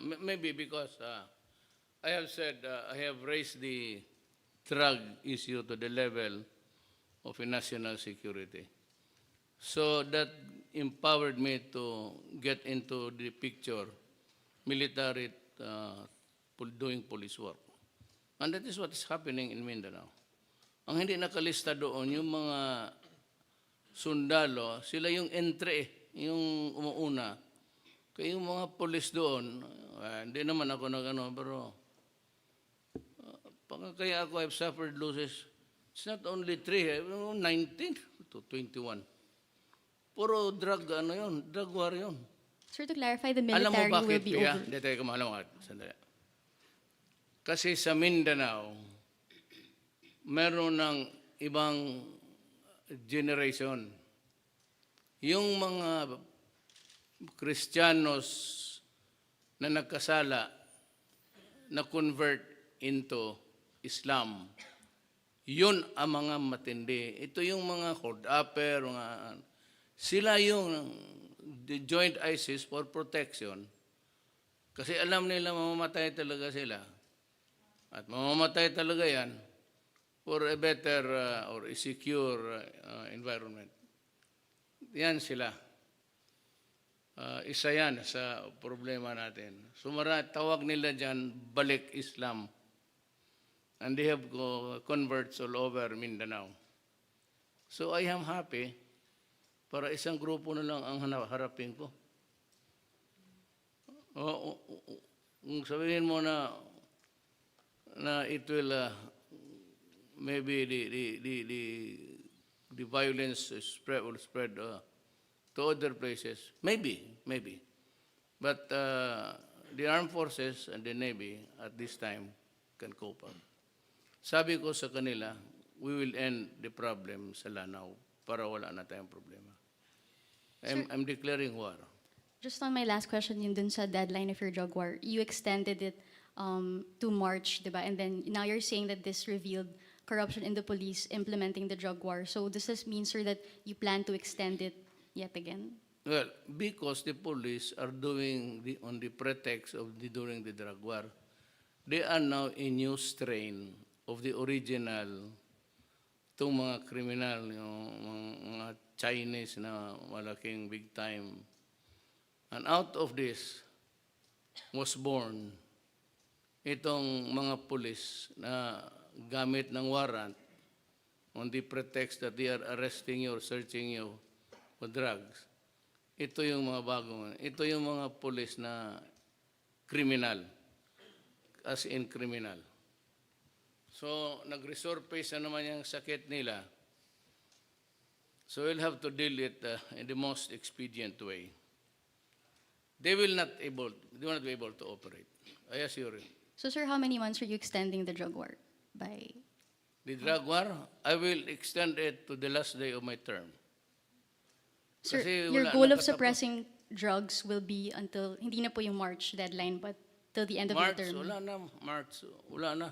Maybe because uh, I have said, uh, I have raised the drug issue to the level of a national security. So that empowered me to get into the picture, military uh, doing police work. And that is what is happening in Mindanao. Ang hindi nakalista doon, yung mga sundalo, sila yung entry, yung umuuna. Kaya yung mga polis doon, ah, hindi naman ako nag ano, pero uh, kaya ako I've suffered losses. It's not only 3, eh, 19 to 21. Puro drug, ano yun, drug war yun. Sir, to clarify, the Alam mo military will bakit, be Pia? over. Hindi, tayo kumahala mga sandali. Kasi sa Mindanao, meron ng ibang generation. Yung mga Kristiyanos na nagkasala na convert into Islam, yun ang mga matindi. Ito yung mga hold upper, mga, sila yung the joint ISIS for protection. Kasi alam nila mamamatay talaga sila. At mamamatay talaga yan for a better uh, or a secure uh, environment. Yan sila. Uh, isa yan sa problema natin. Sumara, tawag nila dyan, balik Islam. And they have converts all over Mindanao. So I am happy para isang grupo na lang ang harapin ko. O, kung sabihin mo na na it will uh, maybe the the the the, the violence spread will spread uh, to other places. Maybe, maybe. But uh, the armed forces and the navy at this time can cope up. Sabi ko sa kanila, we will end the problem sa Lanao para wala na tayong problema. I'm, I'm declaring war. Just on my last question, yun dun sa deadline of your drug war, you extended it um, to March, di ba? And then now you're saying that this revealed corruption in the police implementing the drug war. So does this mean, sir, that you plan to extend it yet again? Well, because the police are doing the, on the pretext of the, during the drug war, they are now a new strain of the original, itong mga kriminal, yung mga, Chinese na malaking big time. And out of this was born itong mga pulis na gamit ng warrant on the pretext that they are arresting you or searching you for drugs. Ito yung mga bagong, ito yung mga pulis na criminal, as in criminal. So, nag-resurface na naman yung sakit nila. So, we'll have to deal it uh, in the most expedient way. They will not able, they will not be able to operate. I assure you. So, sir, how many months are you extending the drug war by? The drug war, I will extend it to the last day of my term. Sir, Kasi your wala goal na of patapos. suppressing drugs will be until, hindi na po yung March deadline, but till the end of March, your term. wala na. March, wala na.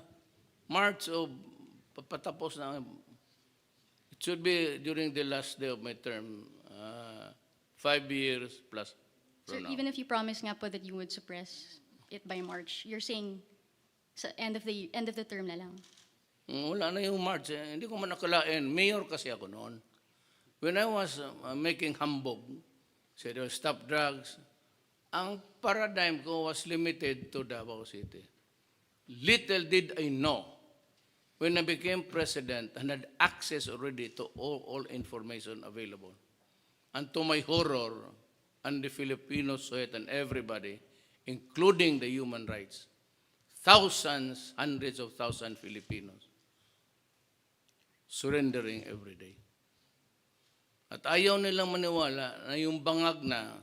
March o papatapos na. It should be during the last day of my term. Uh, five years plus Sir, from now. even if you promise nga po that you would suppress it by March, you're saying sa end of the end of the term na lang. Mm, Wala na yung March. Eh. Hindi ko man nakalain. Mayor kasi ako noon. When I was uh, making humbug, said, oh, stop drugs, ang paradigm ko was limited to Davao City. Little did I know when I became president and had access already to all, all information available. And to my horror, and the Filipinos saw it and everybody, including the human rights, thousands, hundreds of thousands Filipinos surrendering every day. At ayaw nilang maniwala na yung bangag na,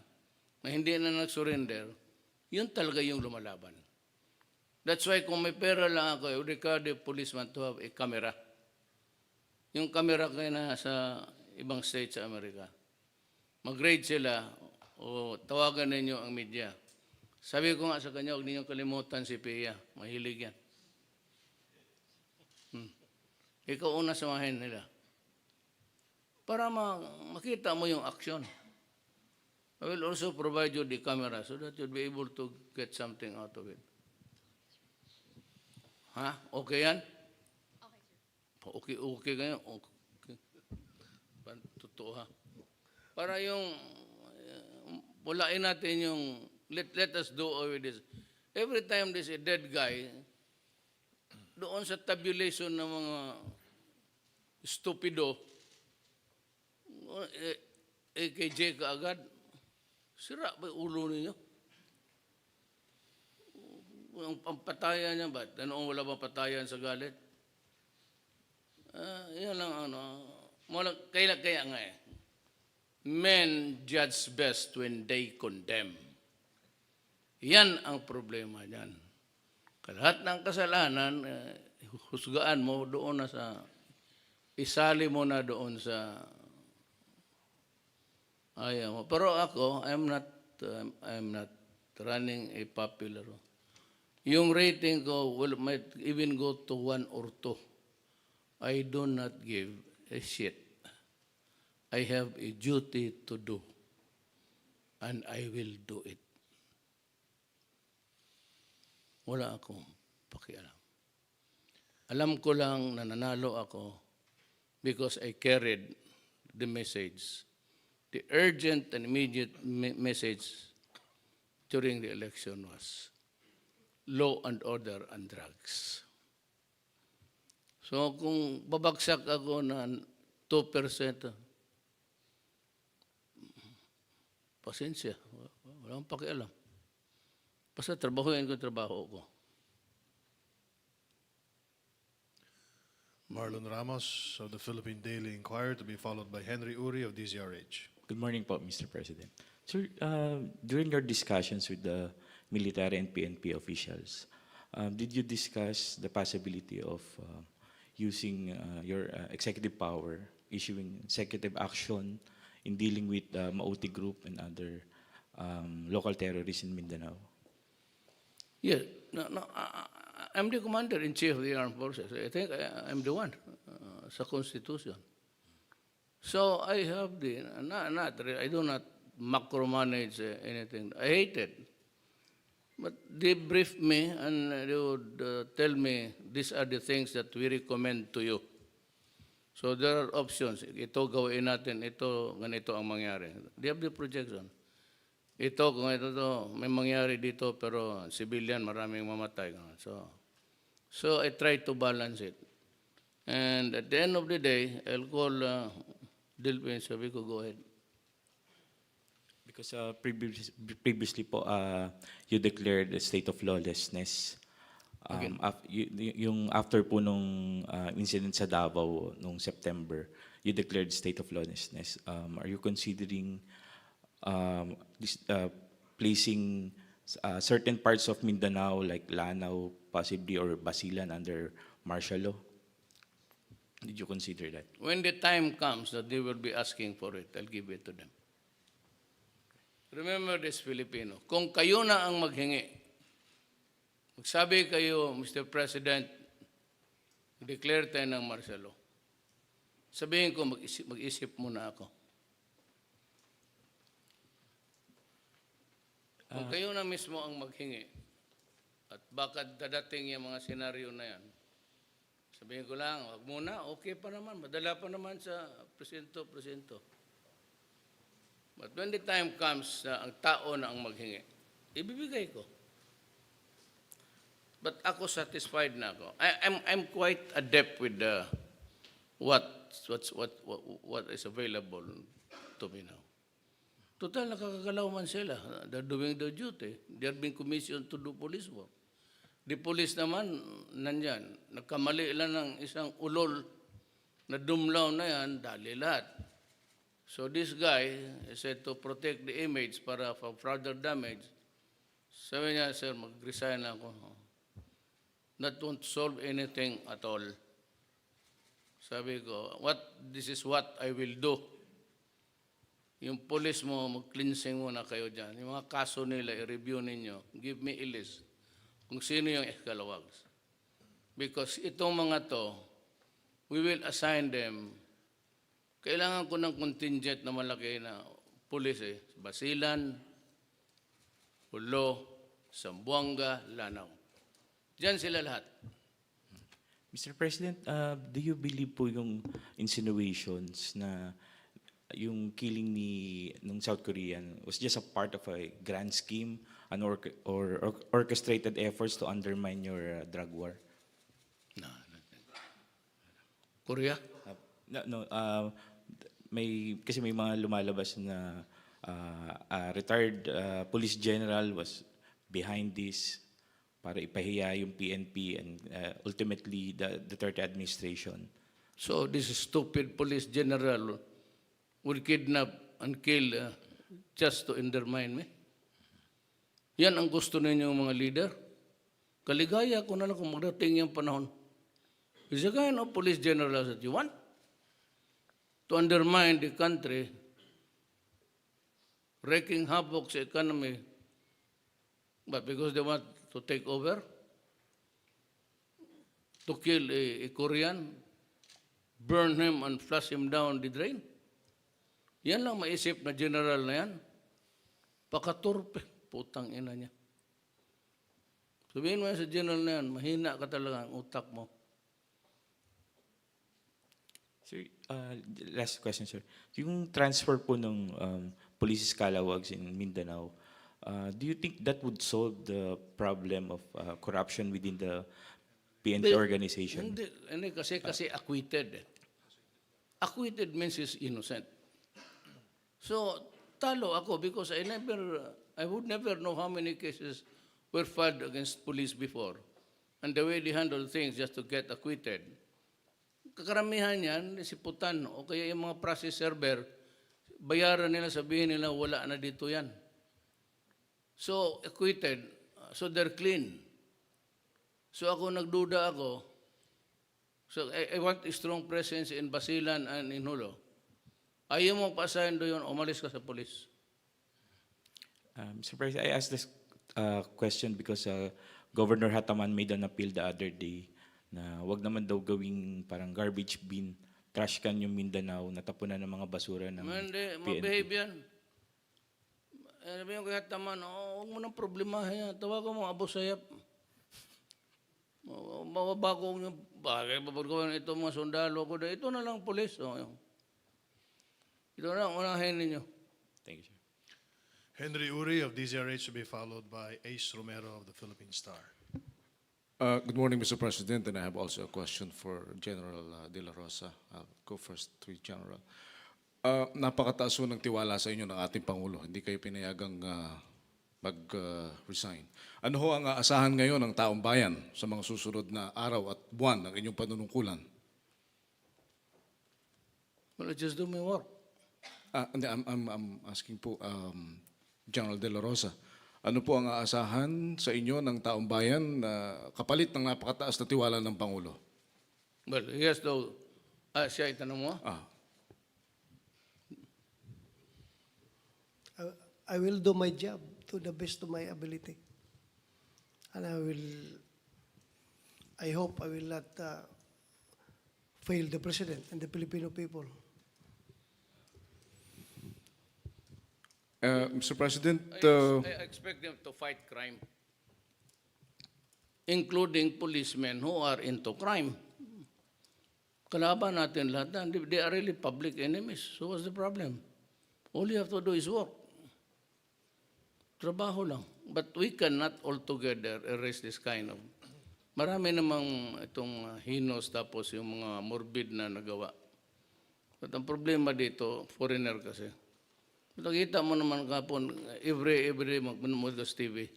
na hindi na nag-surrender, yun talaga yung lumalaban. That's why kung may pera lang ako, I would require the policeman to have a camera. Yung camera kayo na sa ibang state sa Amerika. Mag-raid sila o tawagan ninyo ang media. Sabi ko nga sa kanya, huwag ninyong kalimutan si Pia. Mahilig yan. Hmm. Ikaw una samahin nila. Para ma- makita mo yung aksyon. I will also provide you the camera so that you'll be able to get something out of it. Ha? Okay yan? Okay, okay kayo? Okay. Totoo ha? Para yung, uh, walain natin yung, let, let us do away this. Every time there's a dead guy, doon sa tabulation ng mga stupido, eh, AKJ ka agad, sira ba ulo ninyo? Ang pampatayan niya ba? Ano wala bang patayan sa galit? Ah, yan lang ano. Mula, kaya, kaya nga eh. Men judge best when they condemn. Yan ang problema niyan. Lahat ng kasalanan, eh, husgaan mo doon na sa, isali mo na doon sa ayaw mo. Pero ako, I'm not, um, I'm not running a popular. Yung rating ko will might even go to one or two. I do not give a shit. I have a duty to do. And I will do it. Wala akong pakialam. Alam ko lang na nanalo ako because I carried the message, the urgent and immediate me- message during the election was law and order and drugs. So kung babagsak ako na 2%, pasensya, wala akong pakialam. Basta trabahuin ko trabaho ko. Marlon Ramos of the Philippine Daily Inquirer to be followed by Henry Uri of DZRH. Good morning po, Mr. President. Sir, uh, during your discussions with the military and PNP officials, um, did you discuss the possibility of uh, using uh, your uh, executive power, issuing executive action in dealing with the Mauti Group and other um, local terrorists in Mindanao? Yes. no, no, I, I'm the commander-in-chief of the armed forces. I think I, I'm the one uh, sa Constitution. So I have the, not, not, re- I do not macromanage anything. I hate it. But they brief me and they would uh, tell me these are the things that we recommend to you. So there are options. Ito gawin natin, ito, ganito ang mangyari. They have the projection. Ito, kung ito to, may mangyari dito, pero civilian, maraming mamatay. So, so I try to balance it. And at the end of the day, I'll call uh, Dilpin, sabi ko, go ahead. Because uh, previous, previously po, uh, you declared a state of lawlessness. Um, af- y- y- yung after po nung uh, incident sa Davao nung September, you declared state of lawlessness. Um, are you considering um, this, uh, placing uh, certain parts of Mindanao like Lanao possibly or Basilan under martial law? Did you consider that? When the time comes that they will be asking for it, I'll give it to them. Remember this, Filipino. Kung kayo na ang maghingi, magsabi kayo, Mr. President, declare tayo ng martial law. Sabihin ko, mag-isip, mag-isip muna ako. Kung kayo na mismo ang maghingi, at baka dadating yung mga senaryo na yan, Sabihin ko lang, wag muna, okay pa naman, madala pa naman sa presinto, presinto. But when the time comes na ang tao na ang maghingi, ibibigay ko. But ako satisfied na ako. I, I'm, I'm quite adept with the, what, what's, what, what, what is available to me now. Total, nakakagalaw man sila. They're doing their duty. They're being commissioned to do police work. The police naman, nandyan. Nagkamali lang ng isang ulol na dumlaw na yan, dali lahat. So this guy said to protect the image para for further damage. Sabi niya, sir, mag-resign ako. That won't solve anything at all. Sabi ko, what, this is what I will do. Yung police mo, mag-cleansing muna kayo dyan. Yung mga kaso nila, i-review ninyo. Give me a list kung sino yung escalawags. Because itong mga to, we will assign them, kailangan ko ng contingent na malaki na pulis eh. Basilan, Hulo, Sambuanga, Lanao. Diyan sila lahat. Mr. President, uh, do you believe po yung insinuations na yung killing ni ng South Korean was just a part of a grand scheme, an or, or, or orchestrated efforts to undermine your uh, drug war? No. Korea? Uh, no, no, uh, may kasi may mga lumalabas na uh, uh, retired uh, police general was behind this para ipahiya yung PNP and uh, ultimately the Duterte administration. So this stupid police general would kidnap and kill uh, just to undermine me? Yan ang gusto ninyo mga leader? Kaligaya ko na lang kung magdating yung panahon. Is the kind of police general that you want? To undermine the country, wreaking havoc sa economy, but because they want to take over, to kill a, a Korean, burn him and flush him down the drain. Yan lang maisip na general na yan. Pakaturpe, putang ina niya. Sabihin mo yan sa general na yan, mahina ka talaga ang utak mo. Sir, uh, last question, sir. Yung transfer po ng um, police scalawags in Mindanao, uh, do you think that would solve the problem of uh, corruption within the PNP Hindi- organization? Hindi, hindi kasi, kasi acquitted. Acquitted means he's innocent. So, talo ako because I never, I would never know how many cases were filed against police before. And the way they handle things just to get acquitted. Kakaramihan yan, si Putan, o kaya yung mga process server, bayaran nila, sabihin nila, wala na dito yan. So, acquitted. So, they're clean. So ako nagduda ako. So I, I want a strong presence in Basilan and in Hulo. Ayaw mo pa-assign doon, umalis ka sa polis. Um. President, I asked this uh, question because uh, Governor Hataman made an appeal the other day na wag naman daw gawing parang garbage bin, trash can yung Mindanao, natapunan ng mga basura ng Hindi, PNP. mabehave yan. Eh, Sabi yung kaya taman, oh, huwag mo nang problema yan. Tawagan mo, Abu Sayyaf. Oh, Mababago nyo, bagay gawin ito mga sundalo ko. Ito na lang polis. Oh, ito na lang, unahin ninyo. Thank you, sir. Henry Uri of DZRH to be followed by Ace Romero of the Philippine Star. Uh, Good morning, Mr. President, and I have also a question for General uh, De La Rosa. I'll go first to you, General. Uh, Napakataas ng tiwala sa inyo ng ating Pangulo. Hindi kayo pinayagang uh, mag-resign. Ano ho ang aasahan ngayon ng taong bayan sa mga susunod na araw at buwan ng inyong panunungkulan? Well, I just do my work. Hindi, I'm, I'm, I'm asking po, um, General De La Rosa, ano po ang aasahan sa inyo ng taong bayan na kapalit ng napakataas na tiwala ng Pangulo? Well, yes, though, ah, siya itanong mo. Ah, I- I will do my job to the best of my ability. And I will, I hope I will not uh, fail the President and the Filipino people. Uh, Mr. President, I, uh, I expect them to fight crime, including policemen who are into crime. Kalaban natin lahat yan. They- are really public enemies. So what's the problem? All you have to do is work. Trabaho lang. But we cannot altogether erase this kind of... Marami namang itong uh, hinos tapos yung mga morbid na nagawa. But ang problema dito, foreigner kasi. Nakita mo naman kapon, every, every sa TV.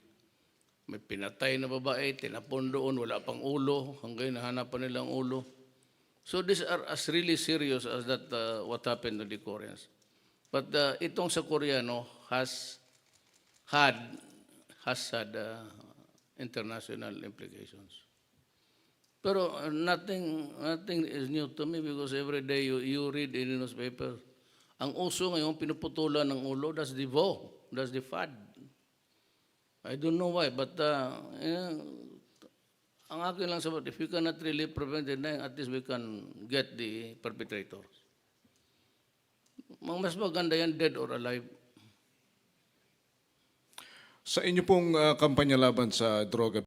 May pinatay na babae, tinapon doon, wala pang ulo, hanggang nahanapan nilang ulo. So these are as really serious as that uh, what happened to the Koreans. But uh, itong sa Koreano has had has had uh, international implications. Pero uh, nothing nothing is new to me because every day you, you read in the newspaper, ang uso ngayon, pinuputulan ng ulo, that's the vo, that's the fad. I don't know why, but uh, eh, ang akin lang sa if we cannot really prevent it, at least we can get the perpetrator. Mas maganda yan, dead or alive. Sa inyo pong uh, kampanya laban sa droga,